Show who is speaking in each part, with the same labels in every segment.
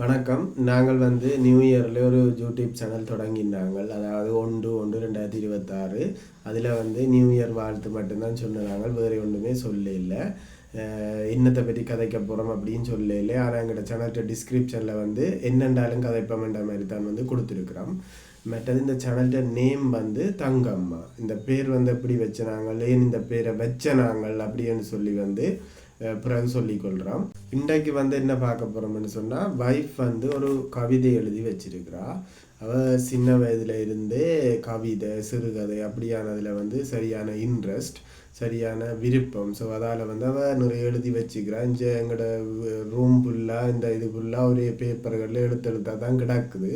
Speaker 1: வணக்கம். நாங்கள் வந்து நியூ இயரில் ஒரு யூடியூப் சேனல் தொடங்கினாங்க அதாவது ஒன்று ஒன்று ரெண்டாயிரத்தி இருபத்தாறு. அதில் வந்து நியூ இயர் வாழ்த்து மட்டும்தான் சொன்னாங்க வேறு ஒன்றுமே சொல்ல இல்லை இன்னத்தை பற்றி கதைக்க போகிறோம் அப்படின்னு சொல்ல இல்லை ஆனால் எங்கள்கிட்ட சேனல்கிட்ட டிஸ்கிரிப்ஷனில் வந்து என்னென்றாலும் கதைப்போம்ன்ற மாதிரி தான் வந்து கொடுத்துருக்குறோம். மற்றது இந்த சேனல்கிட்ட நேம் வந்து தங்கம்மா. இந்த பேர் வந்து எப்படி வச்சனாங்கள் ஏன் இந்த பேரை வச்சனாங்கள் அப்படின்னு சொல்லி வந்து பிறகு சொல்லிக்கொள்கிறோம் இன்றைக்கு வந்து என்ன பார்க்க போகிறோம்னு சொன்னால் வைஃப் வந்து ஒரு கவிதை எழுதி வச்சிருக்கிறா. அவள் சின்ன வயதில் இருந்தே கவிதை சிறுகதை அப்படியானதில் வந்து சரியான இன்ட்ரெஸ்ட் சரியான விருப்பம். ஸோ அதால் வந்து அவள் நிறைய எழுதி வச்சுக்கிறா. இங்கே எங்களோட ரூம் ஃபுல்லாக இந்த இது ஃபுல்லாக ஒரே பேப்பர்களில் எடுத்து தான் கிடக்குது.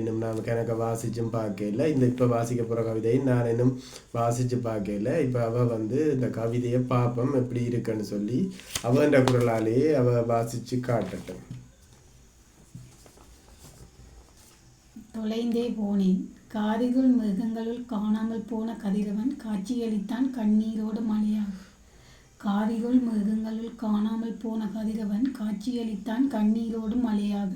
Speaker 1: இன்னும் நான் எனக்கு வாசிச்சும் பார்க்கல இந்த இப்போ வாசிக்க போகிற கவிதையை நான் இன்னும் வாசித்து பார்க்கல இப்போ அவள் வந்து இந்த கவிதையை பார்ப்போம் எப்படி இருக்குன்னு சொல்லி அவன்ற குரலாலேயே அவள் வாசித்து காட்டட்டும்.
Speaker 2: தொலைந்தே போனேன். காரிருள் மிருகங்களுள் காணாமல் போன கதிரவன் காட்சியளித்தான் கண்ணீரோடு மழையாக காரிருள் மிருகங்களுள் காணாமல் போன கதிரவன் காட்சியளித்தான் கண்ணீரோடு மழையாக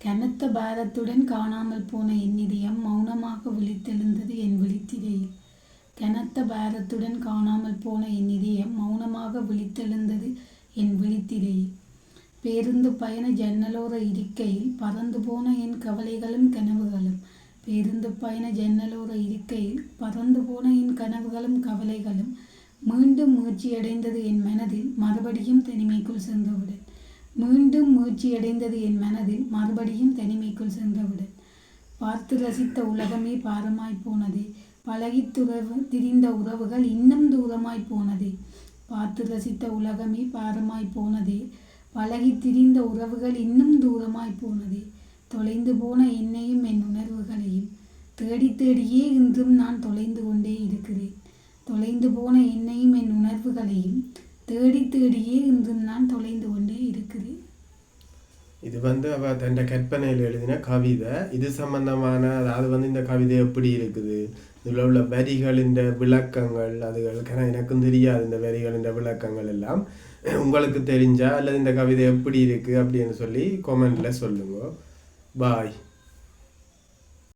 Speaker 2: கனத்த பாரத்துடன் காணாமல் போன என்னிதயம் மௌனமாக விழித்தெழுந்தது என் விழித்திரையில். கனத்த பாரத்துடன் காணாமல் போன என் இதயம் மௌனமாக விழித்தெழுந்தது என் விழித்திரையில். பேருந்து பயண ஜன்னலோர இருக்கையில் பறந்து போன என் கவலைகளும் கனவுகளும். பேருந்து பயண ஜன்னலோர இருக்கையில் பறந்து போன என் கனவுகளும் கவலைகளும் மீண்டும் முயற்சியடைந்தது என் மனதில் மறுபடியும் தனிமைக்குள் சென்றவுடன். மீண்டும் முயற்சியடைந்தது என் மனதில் மறுபடியும் தனிமைக்குள் சென்றவுடன். பார்த்து ரசித்த உலகமே பாரமாய் போனதே. பழகித்துறவு திரிந்த உறவுகள் இன்னும் தூரமாய் போனதே. பார்த்து ரசித்த உலகமே பாரமாய் போனதே. பழகி திரிந்த உறவுகள் இன்னும் தூரமாய் போனதே. தொலைந்து போன என்னையும் என் உணர்வுகளையும் தேடி தேடியே இன்றும் நான் தொலைந்து கொண்டே இருக்கிறேன். தொலைந்து போன என்னையும் என் உணர்வுகளையும் தேடி தேடியே இன்றும் நான் தொலைந்து கொண்டே இருக்கிறேன்.
Speaker 1: இது வந்து அவ தன் கற்பனையில் எழுதின கவிதை. இது சம்பந்தமான அதாவது வந்து இந்த கவிதை எப்படி இருக்குது? இதில் உள்ள வரிகளின் விளக்கங்கள் அதுகள் எனக்கும் தெரியாது இந்த வரிகளின் விளக்கங்கள் எல்லாம். உங்களுக்கு தெரிஞ்சா அல்லது இந்த கவிதை எப்படி இருக்குது அப்படின்னு சொல்லி கொமெண்டில் சொல்லுங்க. பாய்